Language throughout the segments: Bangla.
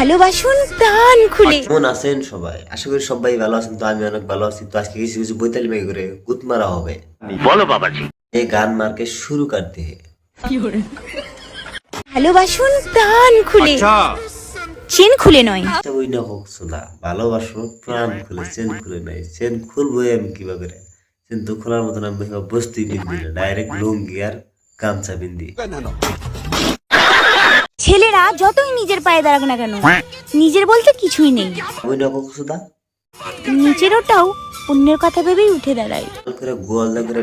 ভালোবাসুন প্রাণ খুলে। কেমন আছেন সবাই। আশা করি সবাই ভালো আছেন তো আমি অনেক ভালো আছি। তো আজকে কিছু কিছু বৈতালি মেয়ে করে গুত মারা হবে। বলো বাবাজি। এই গান মারকে শুরু করতে হে ভালোবাসুন প্রাণ খুলে। চেন খুলে নয়। আচ্ছা ওই না হোক শোনা ভালোবাসো প্রাণ খুলে চেন খুলে নাই চেন খুলবো আমি কিবা করে চেন তো খোলার মতন আমি কিবা বস্তুই বিন্দি ডাইরেক্ট লুঙ্গি আর গামছা বিন্দি ছেলেরা যতই নিজের পায়ে দাঁড়াক না কেন নিজের বলতে কিছুই নেই। নিচের নিজের ওটাও অন্যের কথা ভেবেই উঠে দাঁড়ায়। করে করে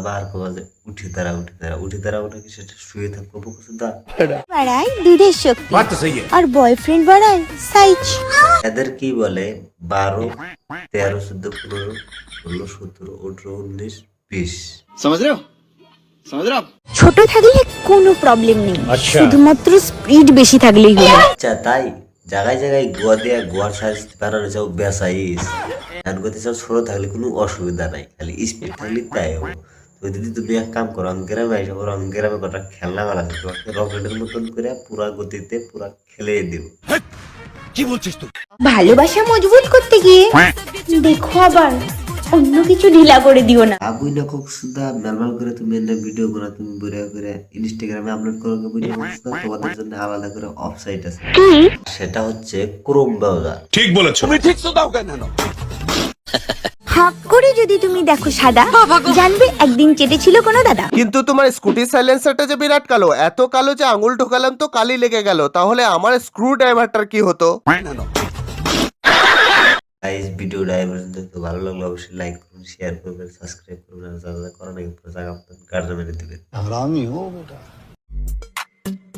বার উঠে উঠে উঠে সেটা শুয়ে আর বয়ফ্রেন্ড সাইজ কি বলে? বারো তেরো পনেরো ষোলো সতেরো উনিশ বিশ। সমাজ ছোট থাকলে কোনো প্রবলেম নেই। শুধুমাত্র স্পিড বেশি থাকলেই হলো। আচ্ছা তাই? জায়গায় জায়গায় গোয়া দেয়া গোয়ার সাইজ বেসাইজ করতে ছোট থাকলে কোনো অসুবিধা নাই খালি স্পিড থাকলে তাই হব। তো তুমি এক কাম করো গ্রামে আইসা করো গ্রামে কটা খেলনা আছে তোমাকে রকেটের মতন করে পুরা গতিতে পুরা খেলে দেবো। ভালোবাসা মজবুত করতে গিয়ে দেখো আবার। অন্য কিছু ঢিলা করে দিও না। আবুই না খুব সুন্দর নর্মাল করে তুমি এনে ভিডিও গুলো তুমি করে ইনস্টাগ্রামে আপলোড করো ভিডিও তোমাদের জন্য আলাদা করে অফসাইট আছে। সেটা হচ্ছে ক্রোম ব্রাউজার হাক করে যদি তুমি দেখো সাদা জানবে একদিন চেটেছিল কোনো দাদা। কিন্তু তোমার স্কুটি সাইলেন্সারটা যে বিরাট কালো এত কালো যে আঙুল ঢোকালাম তো কালি লেগে গেল তাহলে আমার স্ক্রু ড্রাইভারটার কি হতো? গাইজ ভিডিও ড্রাইভার পর্যন্ত। ভালো লাগল অবশ্যই লাইক করুন শেয়ার করবেন সাবস্ক্রাইব করবেন, আর যারা করেন কার্য মেরে দেবেন। আর আমি ও বেটা।